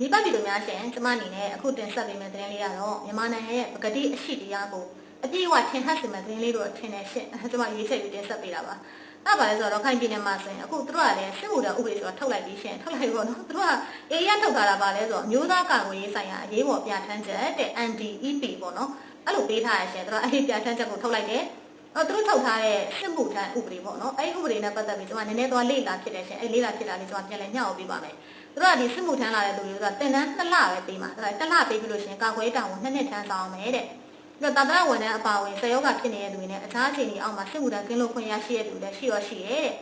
မိဘပြည်သူများရှင်ကျမအနေနဲ့အခုတင်ဆက်ပေးမယ့်သတင်းလေးကတော့မြန်မာနိုင်ငံရဲ့ပကတိအရှိတရားကိုအပြည့်အဝထင်ဟပ်စေမယ့်သတင်းလေးတို့ထင်တယ်ရှင်ကျမရေးချက်ပြီးတင်ဆက်ပေးတာပါအဲ့ပါလဲဆိုတော့ခိုင်ပြည်နယ်မှာဆိုရင်အခုသူတို့ကလည်းစစ်မှုထမ်းဥပဒေဆိုတာထုတ်လိုက်ပြီးရှင်ထုတ်လိုက်ပေါ့နော်သူတို့ကအေးရထုတ်ထားတာပါလဲဆိုတော့မျိုးသားကာကွယ်ရေးဆိုင်ရာအရေးပေါ်ပြဋ္ဌာန်းချက်တဲ့ NDEP ပေါ့နော်အဲ့လိုပေးထားရရှင်သူတို့အဲ့ဒီပြဋ္ဌာန်းချက်ကိုထုတ်လိုက်တယ် အော်သူတို့ထုတ်ထားတဲ့စစ်မှုထမ်းဥပဒေပေါ့နော်အဲ့ဒီဥပဒေနဲ့ပတ်သက်ပြီးကျွန်မနည်းနည်းသွားလေ့လာဖြစ်တယ်ရှင်အဲ့လေ့လာဖြစ်တာလေးကျွန်မပြန်လည်မျှဝေပေးပါမယ်သူတို့ကဒီစစ်မှုထမ်းလာတဲ့လူတွေကတင်တန်းနှစ်လပဲပေးမှာဒါတစ်လပေးပြီးလို့ရှင်ကာကွယ်တောင်းကိုနှစ်နှစ်ထမ်းဆောင်အောင်မယ်တဲ့ပြီးတော့တာတရဝန်ထမ်းအပါအဝင်ဆယ်ယောဂဖြစ်နေတဲ့လူတွေနဲ့အခြားအခြေအနေအောက်မှာစစ်မှုထမ်းကင်းလို့ခွင့်ရရှိတဲ့လူတွေလည်းရှိရောရှိရဲ့တဲ့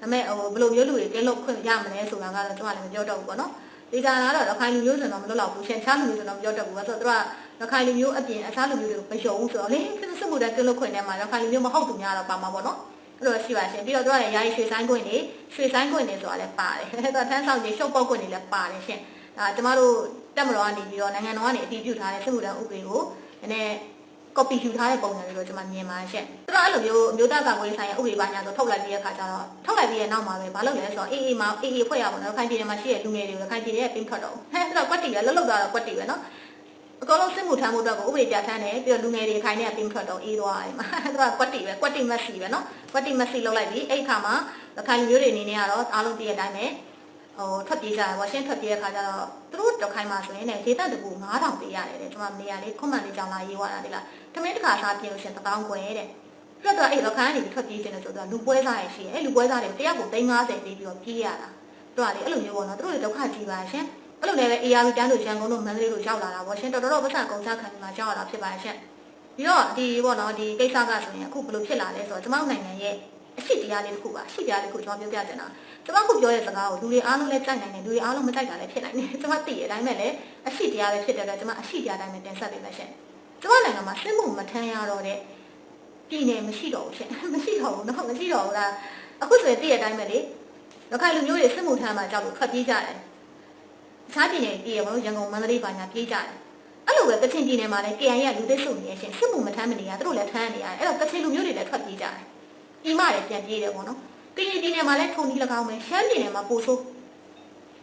ဒါပေမဲ့ဟိုဘယ်လိုမျိုးလူတွေကင်းလို့ခွင့်ရမလဲဆိုတာကတော့ကျွန်မလည်းမပြောတော့ဘူးပေါ့နော်ဒီကလာတော့ရခိုင်လူမျိုးဆိုတော့မလွတ်တော့ဘူးရှင်ခြားလူမျိုးဆိုတော့မပြောတော့ဘူးဆိုတော့သူက ရခိုင်လူမျိုးအပြင်အခြားလူမျိုးတွေကိုမယုံဘူးဆိုတော့လေစစ်မှုထမ်းကင်းလို့ခွင့်ထဲမှာရခိုင်လူမျိုးမဟုတ်သူများတော့ပါမှာပေါ့နော်အဲ့လိုရှိပါရှင်ပြီးတော့သူကလည်းယာယီရွှေဆိုင်ခွင့်နေရွှေဆိုင်ခွင့်နေဆိုတာလည်းပါတယ်အဲ့တော့ထန်းဆောင်ကြီးရှုပ်ပုတ်ခွင့်နေလည်းပါတယ်ရှင်ဒါကျမတို့တက်မတော်ကနေပြီးတော့နိုင်ငံတော်ကနေအတည်ပြုထားတဲ့စစ်မှုထမ်းဥပဒေကိုနည်းနည်း copy ယူထားတဲ့ပုံစံမျိုးတော့ကျွန်မမြင်ပါရှင့်။သူတို့အဲ့လိုမျိုးအမျိုးသားကာကွယ်ရေးဆိုင်ရာဥပဒေပါညာဆိုထုတ်လိုက်ပြီးတဲ့အခါကျတော့ထုတ်လိုက်ပြီးတဲ့နောက်မှာပဲမလုပ်လဲဆိုတော့အေးအေးမှာအေးအေးဖွဲ့ရပါတော့ခိုင်ပြည်နယ်မှာရှိတဲ့လူငယ်တွေကိုခိုင်ပြည်နယ်ရဲ့ပင်းထွက်တော့ဟဲ့အဲ့တော့ကွက်တီပဲလှုပ်လှုပ်သွားတော့ကွက်တီပဲနော်။ အကောင်လုံးစစ်မှုထမ်းမှုအတွက်ကိုဥပဒေပြဋ္ဌာန်းတယ်ပြီးတော့လူငယ်တွေခိုင်နေပင်းထွက်တော့အေးသွားတယ်မှာအဲ့တော့ကွက်တီပဲကွက်တီမက်ဆီပဲနော်ကွက်တီမက်ဆီလောက်လိုက်ပြီးအဲ့ခါမှာခိုင်လူမျိုးတွေအနေနဲ့ကတော့အားလုံးတည့်ရတိုင်းပဲဟိုထွက်ပြေးကြတယ်ပေါ့ရှင်းထွက်ပြေးတဲ့ခါကျတော့သူတို့တော့ခိုင်းမှာဆိုရင်လည်းဒေသတကူ9000ပေးရတယ်တဲ့ကျွန်မနေရာလေးခွန်မှန်လေးကြောင်လာရေးသွားတာလေလားတမင်းတစ်ခါစားပြင်းလို့ရှင်1000ခွဲတဲ့ပြတ်တော့အဲ့တော့ခိုင်းကနေထွက်ပြေးခြင်းလို့ဆိုတော့လူပွဲစားရရှိရဲ့အဲ့လူပွဲစားတွေတယောက်ကို350ပေးပြီးတော့ပြေးရတာတို့ကလေအဲ့လိုမျိုးပေါ့နော်သူတို့တွေဒုက္ခကြီးပါရှင် အဲ့လိုလည်းပဲ AR တန်းတို့ရန်ကုန်တို့မန္တလေးတို့ရောက်လာတာပေါ့ရှင်တော်တော်ပတ်စံကုန်စားခံနေမှာကြောက်ရတာဖြစ်ပါရှင်ပြီးတော့ဒီပေါ့နော်ဒီကိစ္စကဆိုရင်အခုဘယ်လိုဖြစ်လာလဲဆိုတော့ကျွန်တော်နိုင်ငံရဲ့အရှိတရားလေးတစ်ခုပါအရှိတရားလေးတစ်ခုကျွန်တော်ပြောပြချင်တာကျွန်တော်ခုပြောတဲ့စကားကိုလူတွေအားလုံးလည်းကြိုက်နိုင်တယ်လူတွေအားလုံးမကြိုက်တာလည်းဖြစ်နိုင်တယ်ကျွန်မသိရတဲ့အတိုင်းပဲလေအရှိတရားပဲဖြစ်တယ်ကကျွန်မအရှိတရားတိုင်းပဲတင်ဆက်ပေးမယ်ရှင်ကျွန်မနိုင်ငံမှာစစ်မှုမထမ်းရတော့တဲ့ပြည်နယ်မရှိတော့ဘူးရှင်မရှိတော့ဘူးတော့မရှိတော့ဘူးလားအခုဆိုရင်သိရတဲ့အတိုင်းပဲလေရခိုင်လူမျိုးတွေစစ်မှုထမ်းမှာကြောက်လို့ထွက်ပြေးကြတယ် အခြားပြည်နယ်ပြည်ရမလို့ရန်ကုန်မန္တလေးပါညာပြေးကြတယ်အဲ့လိုပဲကချင်ပြည်နယ်မှာလည်း KI ရလူသစ်စုနေရရှင်စစ်မှုမထမ်းမနေရသူတို့လည်းထမ်းနေရတယ်အဲ့တော့ကချင်လူမျိုးတွေလည်းထွက်ပြေးကြတယ်ပြီးမှလည်းပြန်ပြေးတယ်ပေါ့နော်ကရင်ပြည်နယ်မှာလည်းထုံဒီ၎င်းပဲရှမ်းပြည်နယ်မှာပိုဆိုး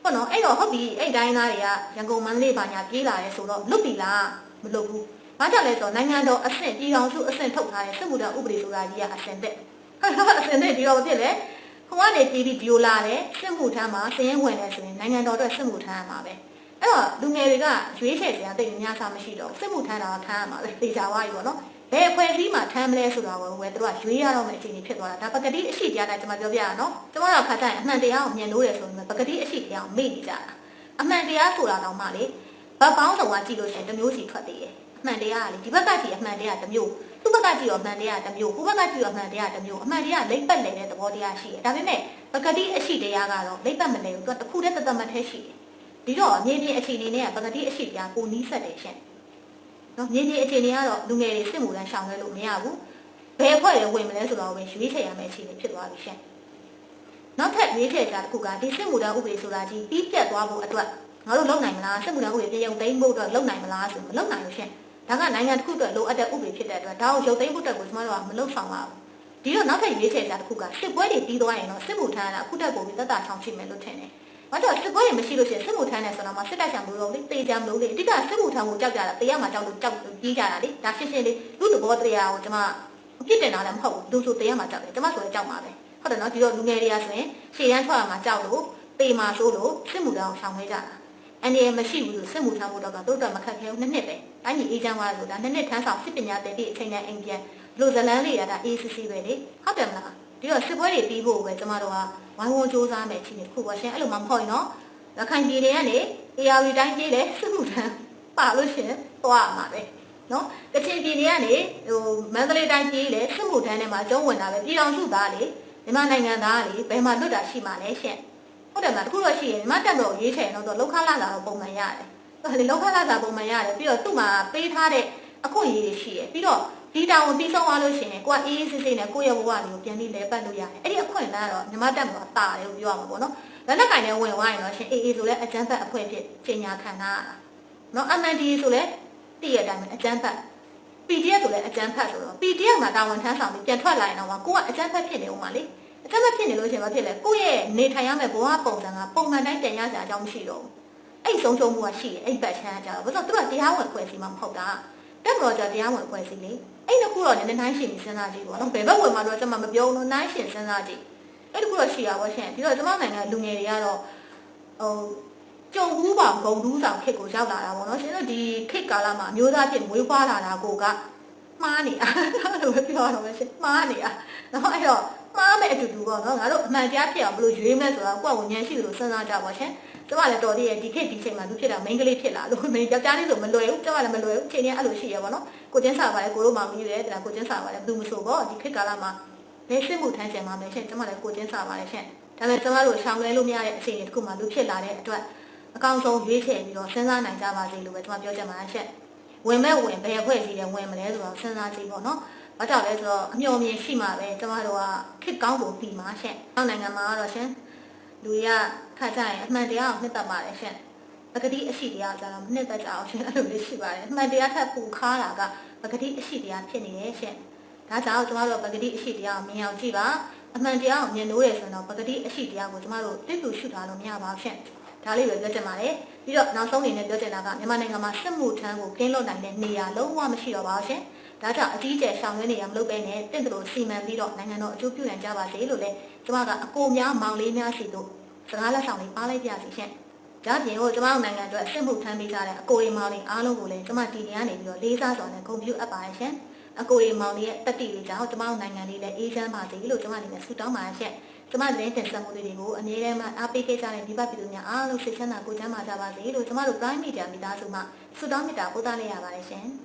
ဟုတ်နော်အဲ့တော့ဟုတ်ပြီအဲ့တိုင်းသားတွေကရန်ကုန်မန္တလေးပါညာပြေးလာရဲဆိုတော့လွတ်ပြီလားမလွတ်ဘူးဘာကြောင့်လဲဆိုတော့နိုင်ငံတော်အဆင့်ပြည်ထောင်စုအဆင့်ထုတ်ထားတဲ့စစ်မှုထမ်းဥပဒေဆိုတာကြီးကအဆင့်သက်ဟုတ်တော့အဆင့်သက်ဒီတော့မဖြစ်လေ ဟိုကနေပြည်ပြီးဒီလိုလာတယ်စစ်မှုထမ်းမှာစည်ရင်ဝင်တယ်ဆိုရင်နိုင်ငံတော်အတွက်စစ်မှုထမ်းရမှာပဲအဲ့တော့လူငယ်တွေကရွေးချယ်စရာတိတ်များစားမရှိတော့စစ်မှုထမ်းတာထမ်းရမှာပဲသိကြပါပြီပေါ့နော်ဘယ်အဖွဲ့အစည်းမှာထမ်းမလဲဆိုတာကိုဝယ်သူကရွေးရတော့မယ့်အခြေအနေဖြစ်သွားတာဒါပကတိအရှိတရားတိုင်းကျွန်မပြောပြရအောင်နော်ကျွန်တော်တို့ခါတိုင်းအမှန်တရားကိုမြင်လို့ရဆိုရင်ပကတိအရှိတရားကိုမေ့နေကြတာအမှန်တရားဆိုတာတော့မှလေဘတ်ပေါင်းစုံကကြည့်လို့ရှိရင်တစ်မျိုးစီထွက်သေးတယ်အမှန်တရားကလေဒီဘက်ကကြည့်အမှန်တရားတစ်မျိုး သူ့ဘက်ကကြည့်ရောအမှန်တရားတစ်မျိုးဟိုဘက်ကကြည့်ရောအမှန်တရားတစ်မျိုးအမှန်တရားလိမ့်ပတ်နေတဲ့သဘောတရားရှိတယ်ဒါပေမဲ့ပကတိအရှိတရားကတော့လိမ့်ပတ်မလဲဘူးသူကတစ်ခုတည်းတသက်မထဲရှိတယ်ဒီတော့မြေပြင်အခြေအနေနဲ့ပကတိအရှိတရားကိုနီးစပ်တယ်ရှင်နော်မြေပြင်အခြေအနေကတော့လူငယ်တွေစစ်မှုလန်းရှောင်လွှဲလို့မရဘူးဘယ်အဖွဲ့တွေဝင်မလဲဆိုတော့ပဲရွေးချယ်ရမယ့်အခြေအနေဖြစ်သွားပြီရှင်နောက်ထပ်ရွေးချယ်ကြတစ်ခုကဒီစစ်မှုထမ်းဥပဒေဆိုတာကြီးပြီးပြတ်သွားဖို့အတွက်ငါတို့လုံနိုင်မလားစစ်မှုထမ်းဥပဒေပြည်ုံသိမ်းဖို့အတွက်လုံနိုင်မလားဆိုမလုံနိုင်ဘူးရှင် ဒါကနိုင်ငံတစ်ခုအတွက်လိုအပ်တဲ့ဥပဒေဖြစ်တဲ့အတွက်ဒါကိုရုပ်သိမ်းဖို့အတွက်ကိုကျမတို့ကမလုံဆောင်ပါဘူးဒီတော့နောက်ထပ်ရွေးချယ်ကြတစ်ခုကစစ်ပွဲတွေပြီးသွားရင်တော့စစ်မှုထမ်းရတာအခုတက်ပို့ပြီးသက်သာချောင်းချိမယ်လို့ထင်တယ်ဘာကြောင့်စစ်ပွဲတွေမရှိလို့ရှိရင်စစ်မှုထမ်းတယ်ဆိုတော့မှစစ်တပ်ချံမလို့လေတေချံမလို့လေအဓိကစစ်မှုထမ်းကိုကြောက်ကြတာတရားမှာကြောက်လို့ကြောက်ပြီးကြတာလေဒါရှင်းရှင်းလေးလူသဘောတရားကိုကျွန်မအပြစ်တင်တာလည်းမဟုတ်ဘူးလူဆိုတရားမှာကြောက်တယ်ကျွန်မဆိုရင်ကြောက်မှာပဲဟုတ်တယ်နော်ဒီတော့လူငယ်တွေကဆိုရင်ရှေ့ရန်ထွက်ရမှာကြောက်လို့တေမှာဆိုလို့စစ်မှုထမ်းကိုဆောင်ခဲ့ကြတာ အန်ဒီမရှိဘူးလို့စစ်မှုထမ်းဖို့တော့ကတို့တော့မခက်ခဲဘူးနှစ်နှစ်ပဲတိုင်းပြည်အေးချမ်းသွားဆိုတာနှစ်နှစ်ထမ်းဆောင်စစ်ပညာတည်ပြီးအချိန်နဲ့အိမ်ပြန်လူဇလန်းလေးရတာ ACC ပဲလေဟုတ်တယ်မလားဒီတော့စစ်ပွဲတွေပြီးဖို့ပဲကျမတို့ကဝိုင်းဝန်းစူးစမ်းမယ်ချင်းတစ်ခုပါရှင်အဲ့လိုမှမဟုတ်ရင်တော့ရခိုင်ပြည်တွေကနေ AR တိုင်းပြည်လေစစ်မှုထမ်းပါလို့ရှင်သွားမှာပဲနော်ကချင်ပြည်တွေကနေဟိုမန္တလေးတိုင်းပြည်လေစစ်မှုထမ်းထဲမှာကျုံးဝင်တာပဲပြည်တော်စုသားလေမြန်မာနိုင်ငံသားလေဘယ်မှာလွတ်တာရှိမှလဲရှင် ဟုတ်တယ်မလားတခုတော့ရှိရင်မြတ်တက်တော့ရေးချင်တော့လောက်ခလာလာတော့ပုံမှန်ရတယ်ဟုတ်တယ်လောက်ခလာလာပုံမှန်ရတယ်ပြီးတော့သူ့မှာပေးထားတဲ့အခွင့်အရေးတွေရှိရပြီးတော့ဒီတောင်ကိုပြီးဆုံးသွားလို့ရှိရင်ကိုကအေးအေးဆေးဆေးနဲ့ကိုယ့်ရဲ့ဘဝလေးကိုပြန်ပြီးလဲပတ်လို့ရတယ်အဲ့ဒီအခွင့်အလမ်းကတော့မြမတက်မှာတာတယ်လို့ပြောရမှာပေါ့နော်လက်နက်ကင်နဲ့ဝင်သွားရင်တော့ရှင်အေးအေးဆိုလဲအကျန်းဖတ်အဖွဲဖြစ်ချိန်ညာခံတာနော် MND ဆိုလဲတည့်ရတိုင်းအကျန်းဖတ် PDF ဆိုလဲအကျန်းဖတ်ဆိုတော့ PDF မှာတာဝန်ထမ်းဆောင်ပြီးပြန်ထွက်လာရင်တော့ကိုကအကျန်းဖတ်ဖြစ်နေဦးမှာလေ အကျန်းဖတ်ဖြစ်နေလို့ရှင်မဖြစ်လဲကိုယ့်ရဲ့နေထိုင်ရမယ့်ဘဝပုံစံကပုံမှန်တိုင်းပြန်ရစရာအကြောင်းမရှိတော့ဘူးအဲ့ဆုံးရှုံးမှုကရှိတယ်အဲ့ဘက်ချမ်းကကြတော့ဘာလို့သူကတရားဝင်ဖွဲ့စည်းမှမဟုတ်တာတက်မတော်ကြတရားဝင်ဖွဲ့စည်းလေအဲ့တစ်ခုတော့နည်းနည်းနှိုင်းရှင်ပြီးစဉ်းစားကြည့်ပေါ့နော်ဘယ်ဘက်ဝင်မှတော့ကျွန်မမပြောဘူးနော်နှိုင်းရှင်စဉ်းစားကြည့်အဲ့တစ်ခုတော့ရှိတာပေါ့ရှင်ပြီးတော့ကျွန်မနိုင်ငံလူငယ်တွေကတော့ဟိုကြုံဘူးပါဂုံတူးဆောင်ခစ်ကိုရောက်လာတာပေါ့နော်ရှင်တို့ဒီခစ်ကာလမှာအမျိုးသားဖြစ်မွေးဖွားလာတာကိုကမှားနေတာလို့ပဲပြောရတော့မယ်ရှင်မှားနေတာနော်အဲ့တော့ မှားမဲ့အတူတူပေါ့နော်ငါတို့အမှန်တရားဖြစ်အောင်ဘယ်လိုရွေးမလဲဆိုတော့ကိုယ့်ကိုဉာဏ်ရှိသလိုစဉ်းစားကြပါရှင်ကျမလည်းတော်သေးရဲ့ဒီခေတ်ဒီချိန်မှာလူဖြစ်တာမိန်းကလေးဖြစ်လာလို့မိန်းယောက်ျားလေးဆိုမလွယ်ဘူးကျမလည်းမလွယ်ဘူးချိန်ချင်းအဲ့လိုရှိရပါတော့ကိုချင်းစာပါလေကိုတို့မောင်ကြီးတယ်ဒါကိုချင်းစာပါလေဘယ်သူမဆိုပေါ့ဒီခေတ်ကာလမှာဘယ်စစ်မှုထမ်းချိန်မှာမယ်ရှင်ကျမလည်းကိုချင်းစာပါလေရှင်ဒါပေမဲ့ကျမတို့ရှောင်လွဲလို့မရတဲ့အခြေအနေတစ်ခုမှလူဖြစ်လာတဲ့အတွက်အကောင်းဆုံးရွေးချယ်ပြီးတော့စဉ်းစားနိုင်ကြပါစေလို့ပဲကျမပြောချင်ပါတယ်ရှင်ဝင်မဲ့ဝင်ဘယ်အဖွဲ့အစည်းလဲဝင်မလဲဆိုတော့စဉ်းစားကြည့်ပေါ့နော် ဘာကြောင့်လဲဆိုတော့အမျှော်မြင်ရှိမှာပဲကျမတို့ကခစ်ကောင်းကိုပြီးမှာရှင်။နောက်နိုင်ငံမှာကတော့ရှင်လူတွေကခါကြရင်အမှန်တရားကိုနှစ်သက်ပါတယ်ရှင်။ပကတိအရှိတရားကြတော့မနှစ်သက်ကြအောင်ရှင်အဲ့လိုလေးရှိပါတယ်။အမှန်တရားထက်ပူခါတာကပကတိအရှိတရားဖြစ်နေတယ်ရှင်။ဒါကြောင့်ကျမတို့ပကတိအရှိတရားကိုမြင်အောင်ကြည့်ပါ။အမှန်တရားကိုမြင်လို့ရဆိုရင်တော့ပကတိအရှိတရားကိုကျမတို့တိကျရှုထားလို့မရပါဘူးရှင်။ဒါလေးပဲပြောချင်ပါတယ်။ပြီးတော့နောက်ဆုံးအနေနဲ့ပြောချင်တာကမြန်မာနိုင်ငံမှာစစ်မှုထမ်းကိုကင်းလွတ်နိုင်တဲ့နေရာလုံးဝမရှိတော့ပါဘူးရှင်။ ဒါကြောင့်အကြီးအကျယ်ရှောင်ရင်းနေရမလုပ်ပဲနဲ့တင့်တယ်လို့စီမံပြီးတော့နိုင်ငံတော်အကျိုးပြုနိုင်ကြပါစေလို့လည်းကျမကအကိုများမောင်လေးများစီတို့စကားလက်ဆောင်လေးပါလိုက်ပြစီရှင်။ဒါပြင်ကိုကျမတို့နိုင်ငံအတွက်စစ်မှုထမ်းပေးကြတဲ့အကိုရီမောင်လေးအားလုံးကိုလည်းကျမတီနေကနေပြီးတော့လေးစားစွာနဲ့ဂုဏ်ပြုအပ်ပါတယ်ရှင်။အကိုရီမောင်လေးရဲ့တက်တီလေးကြောင့်ကျမတို့နိုင်ငံလေးလည်းအေးချမ်းပါစေလို့ကျမအနေနဲ့ဆုတောင်းပါတယ်ရှင်။ကျမသတင်းတင်ဆက်မှုလေးတွေကိုအမြဲတမ်းမှအားပေးခဲ့ကြတဲ့ဒီဘက်ပြည်သူများအားလုံးစိတ်ချမ်းသာကိုယ်ချမ်းသာကြပါစေလို့ကျမတို့ Prime Media မိသားစုမှဆုတောင်းမေတ္တာပို့သလိုက်ရပါတယ်ရှင်။